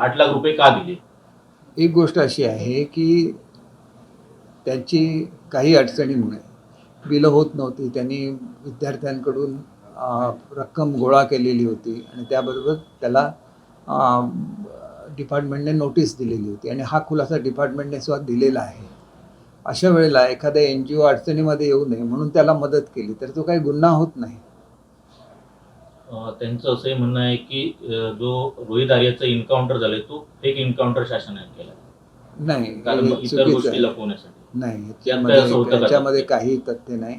आठ लाख रुपये का दिले? एक गोष्ट अशी आहे की त्यांची काही अडचणीमुळे बिलं होत नव्हती. त्यांनी विद्यार्थ्यांकडून रक्कम गोळा केलेली होती आणि त्याबरोबर त्याला डिपार्टमेंटने नोटीस दिलेली होती आणि हा खुलासा डिपार्टमेंटने सुद्धा दिलेला आहे. अशा वेळेला एखाद्या एन जी ओ अडचणीमध्ये येऊ नये म्हणून त्याला मदत केली तर तो काही गुन्हा होत नाही. त्यांचं असंही म्हणणं आहे की जो रोहित आर्याचा एन्काउंटर झालाय तो फेक एन्काउंटर शासनाने केला नाही कारण इतर चुकीचं गोष्टी आहे. लपवण्यासाठी नाही त्याच्यामध्ये काही तथ्य नाही.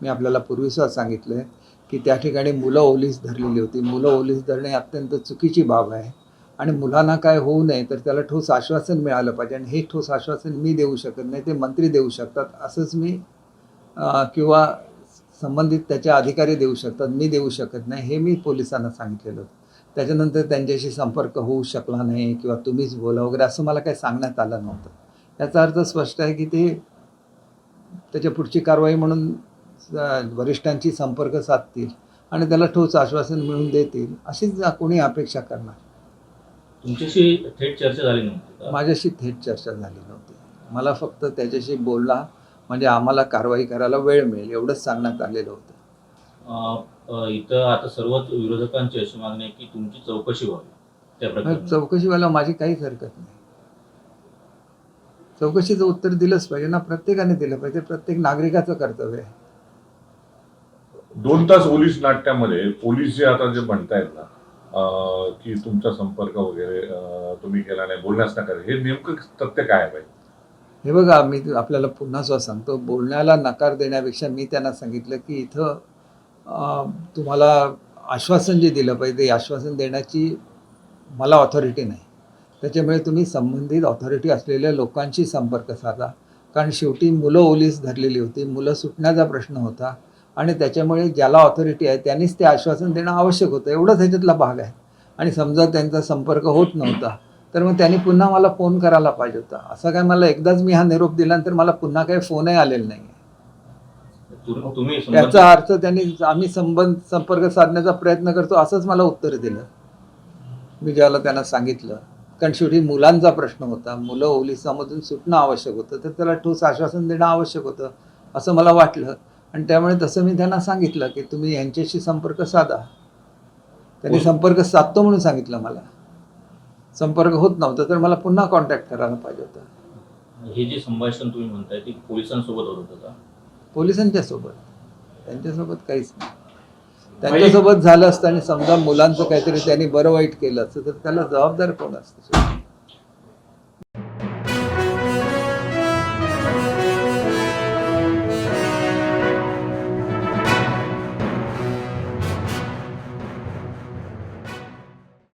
मी आपल्याला पूर्वीसुद्धा सांगितलं आहे की त्या ठिकाणी मुलं ओलीस धरलेली होती. मुलं ओलीस धरणे अत्यंत चुकीची बाब आहे. आणि मुलांना काय होऊ नये तर त्याला ठोस आश्वासन मिळालं पाहिजे. आणि हे ठोस आश्वासन मी देऊ शकत नाही ते मंत्री देऊ शकतात. असंच मी किंवा संबंधित त्याचे अधिकारी देऊ शकतात मी देऊ शकत नाही हे मी पोलिसांना सांगितलेलं होतं. त्याच्यानंतर त्यांच्याशी संपर्क होऊ शकला नाही किंवा तुम्हीच बोला वगैरे असं मला काही सांगण्यात आलं नव्हतं. याचा अर्थ स्पष्ट आहे की ते त्याच्या पुढची कारवाई म्हणून अ, वरिष्ठांची संपर्क साधतील आणि त्याला ठोस आश्वासन मिळवून देतील अशीच कोणी अपेक्षा करणार? तुमच्याशी थेट चर्चा झाली नव्हती? माझ्याशी थेट चर्चा झाली नव्हती. मला फक्त त्याच्याशी बोलला म्हणजे आम्हाला कारवाई करायला वेळ मिळेल एवढंच सांगण्यात आलेलं होतं. इथं आता सर्वच विरोधकांची अशी मागणी आहे की तुमची चौकशी व्हावी. त्या प्रकरणात. चौकशीवाला माझी काहीच हरकत नाही. चौकशीचं उत्तर दिलंच पाहिजे ना प्रत्येकाने दिलं पाहिजे प्रत्येक नागरिकाचं कर्तव्य आहे. दोन तास पोलीस नाट्यामध्ये पोलीस जे आता जे म्हणतायत ना अं, की तुमचा संपर्क वगैरे तुम्ही केला नाही बोलण्यास नका हे नेमकं तथ्य काय आहे हे बघा मी आपल्याला पुन्हा सुद्धा सांगतो बोलण्याला नकार देण्यापेक्षा मी त्यांना सांगितलं की इथं तुम्हाला आश्वासन जे दिलं पाहिजे ते आश्वासन देण्याची मला ऑथॉरिटी नाही. त्याच्यामुळे तुम्ही संबंधित ऑथॉरिटी असलेल्या लोकांशी संपर्क साधा. कारण शेवटी मुलं ओलीस धरलेली होती मुलं सुटण्याचा प्रश्न होता आणि त्याच्यामुळे ज्याला ऑथॉरिटी आहे त्यांनीच ते आश्वासन देणं आवश्यक होतं. एवढंच ह्याच्यातला भाग आहे. आणि समजा त्यांचा संपर्क होत नव्हता तर मग त्यांनी पुन्हा मला फोन करायला पाहिजे होता. असं काय मला एकदाच मी हा निरोप दिल्यानंतर मला पुन्हा काही फोनही आलेला नाही तुम- तुम्ही संबंधित- याचा अर्थ त्यांनी आम्ही संबंध संपर्क साधण्याचा प्रयत्न करतो असंच मला उत्तर दिलं. मी ज्याला त्यांना सांगितलं. कारण शेवटी मुलांचा प्रश्न होता. मुलं ओलिसामधून सुटणं आवश्यक होतं. तर त्याला ठोस आश्वासन देणं आवश्यक होतं असं मला वाटलं. आणि त्यामुळे तसं मी त्यांना सांगितलं की तुम्ही यांच्याशी संपर्क साधा. त्यांनी संपर्क साधतो म्हणून सांगितलं मला. संपर्क होत नव्हता तर मला पुन्हा कॉन्टॅक्ट करायला पाहिजे होता. हे जे संभाषण तुम्ही म्हणताय ते पोलिसांसोबत होत होतं का? पोलिसांच्या सोबत त्यांच्यासोबत काहीच नाही. त्यांच्यासोबत झालं असतं आणि समजा मुलांचं काहीतरी त्यांनी बरं वाईट केलं असतं तर त्याला जबाबदार कोण असतं?